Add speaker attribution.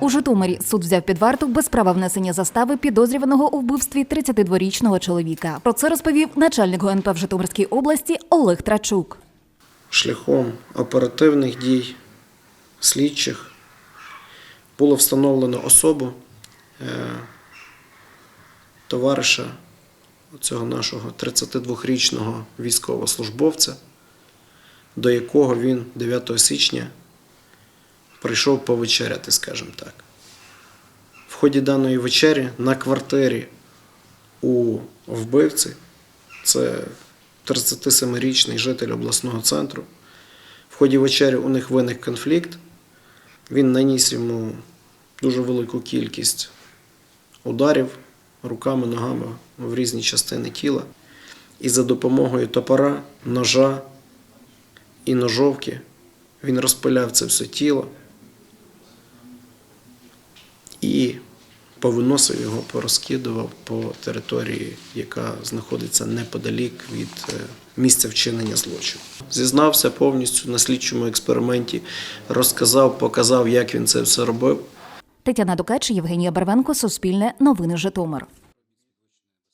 Speaker 1: У Житомирі суд взяв під варту без права внесення застави підозрюваного у вбивстві 32-річного чоловіка. Про це розповів начальник ГНП в Житомирській області Олег Трачук.
Speaker 2: шляхом оперативних дій слідчих було встановлено особу е, товариша цього нашого 32-річного військовослужбовця, до якого він 9 січня прийшов повечеряти, скажімо так. В ході даної вечері на квартирі у вбивці, це 37-річний житель обласного центру. В ході вечері у них виник конфлікт. Він наніс йому дуже велику кількість ударів руками, ногами в різні частини тіла. І за допомогою топора, ножа і ножовки він розпиляв це все тіло і повиносив його, порозкидував по території, яка знаходиться неподалік від е, місця вчинення злочину. Зізнався повністю на слідчому експерименті, розказав, показав, як він це все робив.
Speaker 1: Тетяна Дукач, Євгенія Барвенко, Суспільне, Новини Житомир.